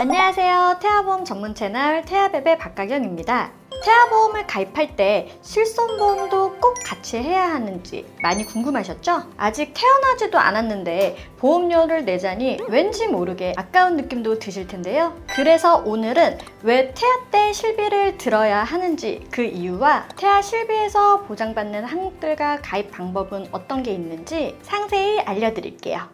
안녕하세요. 태아보험 전문 채널 태아베베 박가경입니다. 태아보험을 가입할 때 실손보험도 꼭 같이 해야 하는지 많이 궁금하셨죠? 아직 태어나지도 않았는데 보험료를 내자니 왠지 모르게 아까운 느낌도 드실 텐데요. 그래서 오늘은 왜 태아 때 실비를 들어야 하는지 그 이유와 태아 실비에서 보장받는 항목들과 가입 방법은 어떤 게 있는지 상세히 알려드릴게요.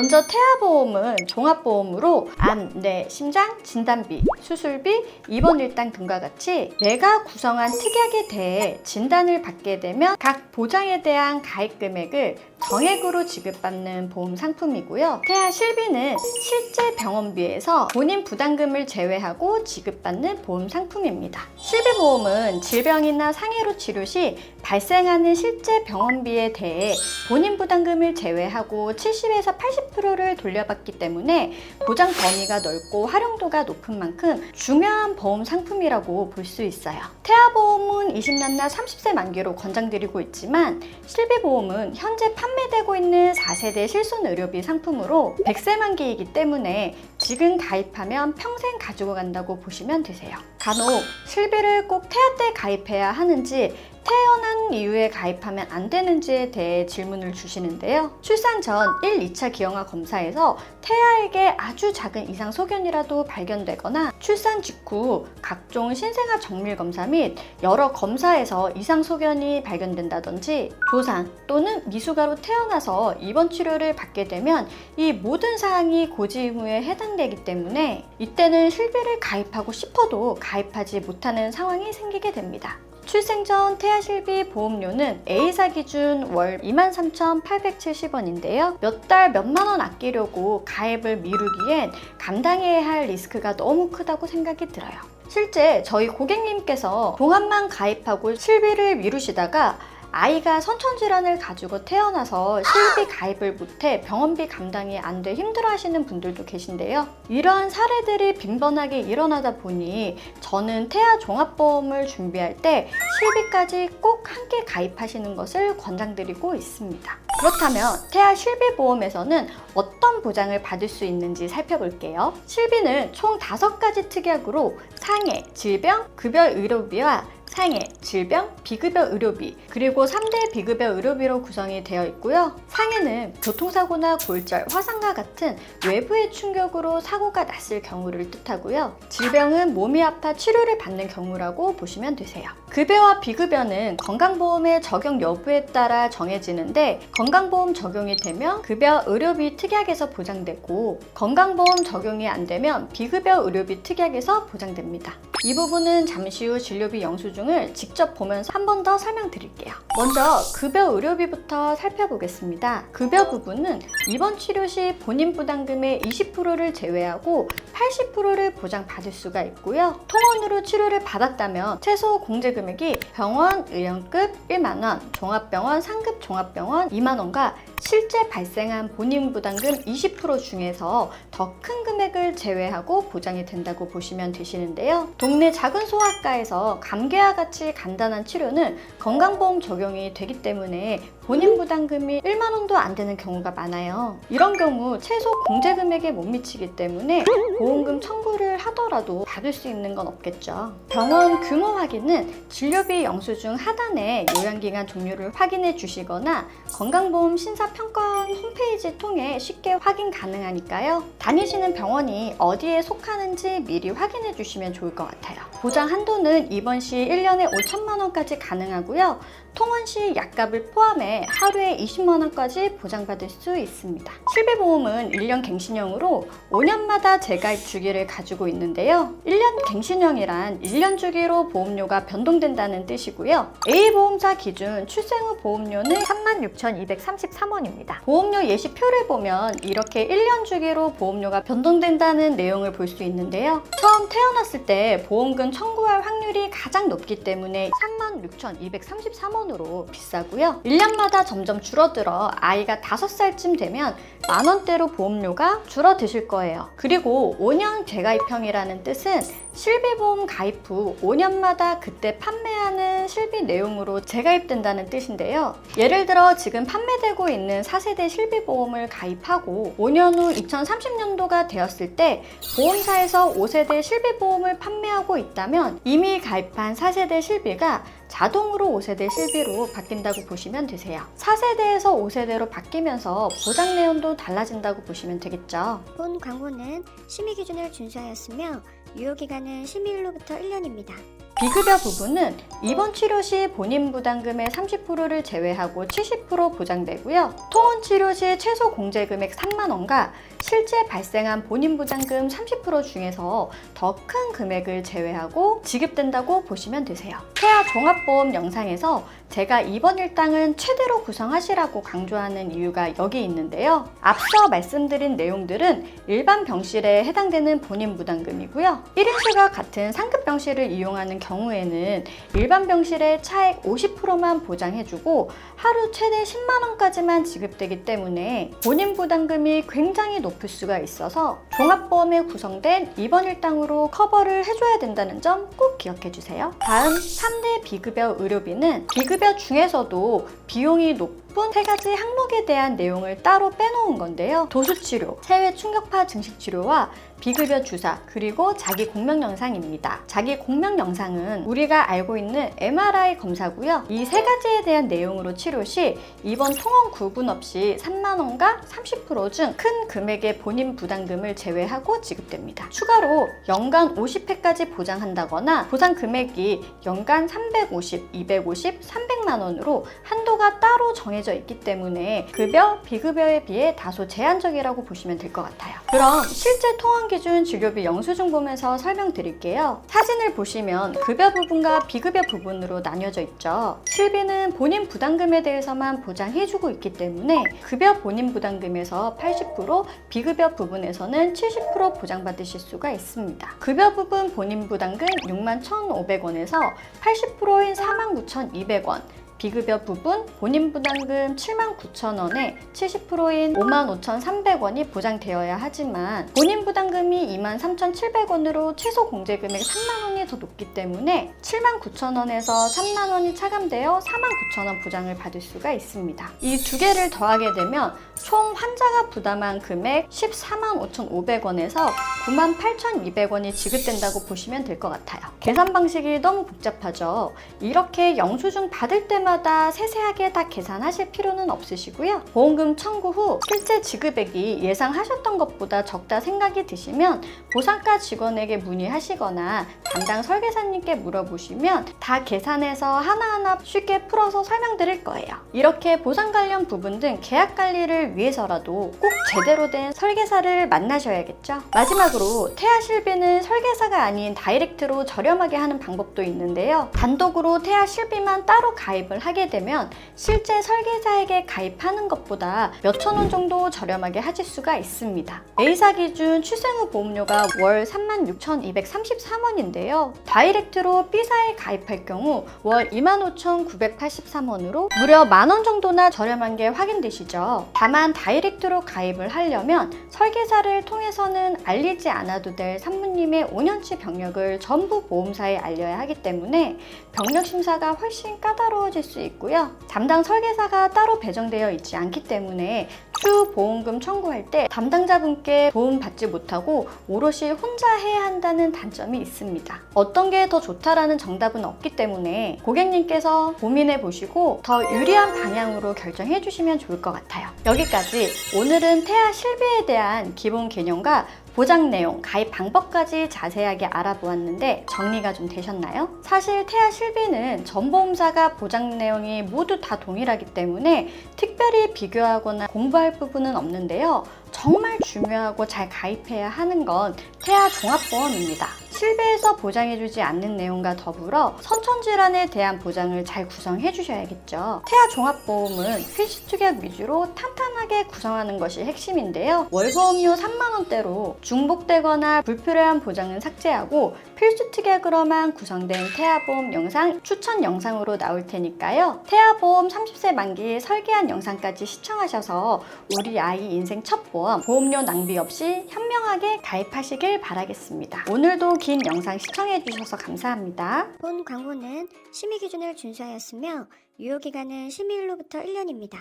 먼저 태아보험은 종합보험으로 암, 뇌, 심장, 진단비, 수술비, 입원 일당 등과 같이 내가 구성한 특약에 대해 진단을 받게 되면 각 보장에 대한 가입 금액을 정액으로 지급받는 보험 상품이고요. 태아 실비는 실제 병원비에서 본인 부담금을 제외하고 지급받는 보험 상품입니다. 실비보험은 질병이나 상해로 치료 시 발생하는 실제 병원비에 대해 본인 부담금을 제외하고 70에서 80%를 돌려받기 때문에 보장 범위가 넓고 활용도가 높은 만큼 중요한 보험 상품이라고 볼 수 있어요. 태아보험은 20년 나 30세 만기로 권장드리고 있지만 실비보험은 현재 판매되고 있는 4세대 실손 의료비 상품으로 100세 만기이기 때문에 지금 가입하면 평생 가지고 간다고 보시면 되세요. 간혹 실비를 꼭 태아 때 가입해야 하는지 태어난 이후에 가입하면 안 되는지에 대해 질문을 주시는데요. 출산 전 1, 2차 기형아 검사에서 태아에게 아주 작은 이상 소견이라도 발견되거나 출산 직후 각종 신생아 정밀 검사 및 여러 검사에서 이상 소견이 발견된다든지 조산 또는 미숙아로 태어나서 입원 치료를 받게 되면 이 모든 사항이 고지 의무에 해당되기 때문에 이때는 실비를 가입하고 싶어도 가입하지 못하는 상황이 생기게 됩니다. 출생 전 태아실비 보험료는 A사 기준 월 23,870원인데요. 몇 달 몇만 원 아끼려고 가입을 미루기엔 감당해야 할 리스크가 너무 크다고 생각이 들어요. 실제 저희 고객님께서 종합만 가입하고 실비를 미루시다가 아이가 선천질환을 가지고 태어나서 실비 가입을 못해 병원비 감당이 안 돼 힘들어하시는 분들도 계신데요. 이러한 사례들이 빈번하게 일어나다 보니 저는 태아 종합보험을 준비할 때 실비까지 꼭 함께 가입하시는 것을 권장드리고 있습니다. 그렇다면 태아 실비보험에서는 어떤 보장을 받을 수 있는지 살펴볼게요. 실비는 총 5가지 특약으로 상해, 질병, 급여 의료비와 상해, 질병, 비급여 의료비, 그리고 3대 비급여 의료비로 구성이 되어 있고요. 상해는 교통사고나 골절, 화상과 같은 외부의 충격으로 사고가 났을 경우를 뜻하고요. 질병은 몸이 아파 치료를 받는 경우라고 보시면 되세요. 급여와 비급여는 건강보험의 적용 여부에 따라 정해지는데 건강보험 적용이 되면 급여 의료비 특약에서 보장되고 건강보험 적용이 안 되면 비급여 의료비 특약에서 보장됩니다. 이 부분은 잠시 후 진료비 영수증을 직접 보면서 한 번 더 설명드릴게요. 먼저 급여 의료비부터 살펴보겠습니다. 급여 부분은 입원 치료 시 본인 부담금의 20%를 제외하고 80%를 보장받을 수가 있고요. 통원으로 치료를 받았다면 최소 공제 금 액이 병원 의원급 1만 원, 종합병원 상급 종합병원 2만 원과 실제 발생한 본인 부담금 20% 중에서 더 큰 금액을 제외하고 보장이 된다고 보시면 되시는데요. 동네 작은 소아과에서 감기와 같이 간단한 치료는 건강보험 적용이 되기 때문에 본인 부담금이 1만 원도 안 되는 경우가 많아요. 이런 경우 최소 공제 금액에 못 미치기 때문에 보험금 청구를 하더라도 받을 수 있는 건 없겠죠. 병원 규모 확인은 진료비 영수증 하단에 요양기간 종류를 확인해 주시거나 건강보험 심사 평가원 홈페이지 통해 쉽게 확인 가능하니까요. 다니시는 병원이 어디에 속하는지 미리 확인해 주시면 좋을 것 같아요. 보장 한도는 입원 시 1년에 5천만 원까지 가능하고요. 통원 시 약값을 포함해 하루에 20만 원까지 보장받을 수 있습니다. 실비보험은 1년 갱신형으로 5년마다 재가입 주기를 가지고 있는데요. 1년 갱신형이란 1년 주기로 보험료가 변동된다는 뜻이고요. A보험사 기준 출생 후 보험료는 36,233 원입니다. 보험료 예시표를 보면 이렇게 1년 주기로 보험료가 변동된다는 내용을 볼 수 있는데요. 처음 태어났을 때 보험금 청구할 확률이 가장 높기 때문에 36,233원으로 비싸고요. 1년마다 점점 줄어들어 아이가 5살쯤 되면 만 원대로 보험료가 줄어드실 거예요. 그리고 5년 재가입형이라는 뜻은 실비보험 가입 후 5년마다 그때 판매하는 실비 내용으로 재가입된다는 뜻인데요. 예를 들어 지금 판매되고 있는 있는 4세대 실비보험을 가입하고 5년 후 2030년도가 되었을 때 보험사에서 5세대 실비보험을 판매하고 있다면 이미 가입한 4세대 실비가 자동으로 5세대 실비로 바뀐다고 보시면 되세요. 4세대에서 5세대로 바뀌면서 보장 내용도 달라진다고 보시면 되겠죠. 본 광고는 심의 기준을 준수하였으며 유효 기간은 심의일로부터 1년입니다. 비급여 부분은 입원 치료 시 본인 부담금의 30%를 제외하고 70% 보장되고요. 통원 치료 시 최소 공제 금액 3만 원과 실제 발생한 본인 부담금 30% 중에서 더 큰 금액을 제외하고 지급된다고 보시면 되세요. 태아 종합보험 영상에서 제가 이번 일당은 최대로 구성하시라고 강조하는 이유가 여기 있는데요. 앞서 말씀드린 내용들은 일반 병실에 해당되는 본인 부담금이고요. 1인실과 같은 상급 병실을 이용하는 경우에는 일반 병실의 차액 50%만 보장해주고 하루 최대 10만 원까지만 지급되기 때문에 본인 부담금이 굉장히 높을 수가 있어서 종합보험에 구성된 입원 일당으로 커버를 해줘야 된다는 점 꼭 기억해 주세요. 다음 3대 비급여 의료비는 비급여 중에서도 비용이 높은 세 가지 항목에 대한 내용을 따로 빼놓은 건데요. 도수치료, 체외 충격파 증식 치료와 비급여 주사, 그리고 자기 공명 영상입니다. 자기 공명 영상은 우리가 알고 있는 MRI 검사고요. 이 세 가지에 대한 내용으로 치료 시 입원 통원 구분 없이 3만 원과 30%중 큰 금액의 본인 부담금을 제외하고 지급됩니다. 추가로 연간 50회까지 보장한다거나 보상 금액이 연간 350, 250, 300만 원으로 한도가 따로 정해져 있기 때문에 급여, 비급여에 비해 다소 제한적이라고 보시면 될 것 같아요. 그럼 실제 통원 기준 진료비 영수증 보면서 설명드릴게요. 사진을 보시면 급여 부분과 비급여 부분으로 나뉘어져 있죠. 실비는 본인 부담금에 대해서만 보장해주고 있기 때문에 급여 본인 부담금에서 80%, 비급여 부분에서는 70% 보장받으실 수가 있습니다. 급여 부분 본인 부담금 6만 1,500원에서 80%인 49,200원, 비급여 부분 본인 부담금 79,000원에 70%인 55,300원이 보장되어야 하지만 본인 부담금이 23,700원으로 최소 공제 금액 3만 원이 더 높기 때문에 79,000원에서 3만 원이 차감되어 49,000원 보장을 받을 수가 있습니다. 이 두 개를 더하게 되면 총 환자가 부담한 금액 14만 5,500원에서 9만 8,200원이 지급된다고 보시면 될 것 같아요. 계산 방식이 너무 복잡하죠. 이렇게 영수증 받을 때마다 세세하게 다 계산하실 필요는 없으시고요. 보험금 청구 후 실제 지급액이 예상하셨던 것보다 적다 생각이 드시면 보상과 직원에게 문의하시거나 담당 설계사님께 물어보시면 다 계산해서 하나하나 쉽게 풀어서 설명드릴 거예요. 이렇게 보상 관련 부분 등 계약 관리를 위해서라도 꼭 제대로 된 설계사를 만나셔야겠죠. 마지막으로 태아 실비는 설계사가 아닌 다이렉트로 저렴하게 하는 방법도 있는데요. 단독으로 태아 실비만 따로 가입을 하게 되면 실제 설계사에게 가입하는 것보다 몇천 원 정도 저렴하게 하실 수가 있습니다. A사 기준 출생 후 보험료가 월 36,233원인데요. 다이렉트로 B사에 가입할 경우 월 25,983원으로 무려 만 원 정도나 저렴한 게 확인되시죠. 다만 다이렉트로 가입을 하려면 설계사를 통해서는 알리지 않아도 될 산모님의 5년치 병력을 전부 보험사에 알려야 하기 때문에 병력 심사가 훨씬 까다로워질 수 있고요. 담당 설계사가 따로 배정되어 있지 않기 때문에 추 보험금 청구할 때 담당자분께 도움 받지 못하고 오롯이 혼자 해야 한다는 단점이 있습니다. 어떤 게 더 좋다라는 정답은 없기 때문에 고객님께서 고민해 보시고 더 유리한 방향으로 결정해 주시면 좋을 것 같아요. 여기까지 오늘은 태아 실비에 대한 기본 개념과 보장 내용, 가입 방법까지 자세하게 알아보았는데 정리가 좀 되셨나요? 사실 태아 실비는 전 보험사가 보장 내용이 모두 다 동일하기 때문에 특별히 비교하거나 공부할 부분은 없는데요. 정말 중요하고 잘 가입해야 하는 건 태아 종합보험입니다. 실비에서 보장해주지 않는 내용과 더불어 선천질환에 대한 보장을 잘 구성해 주셔야겠죠. 태아 종합보험은 필수특약 위주로 탄탄하게 구성하는 것이 핵심인데요. 월보험료 3만원대로 중복되거나 불필요한 보장은 삭제하고 필수 특약으로만 구성된 태아보험 영상 추천 영상으로 나올 테니까요. 태아보험 30세 만기 설계한 영상까지 시청하셔서 우리 아이 인생 첫 보험 보험료 낭비 없이 현명하게 가입하시길 바라겠습니다. 오늘도 긴 영상 시청해주셔서 감사합니다. 본 광고는 심의 기준을 준수하였으며 유효 기간은 심의일로부터 1년입니다.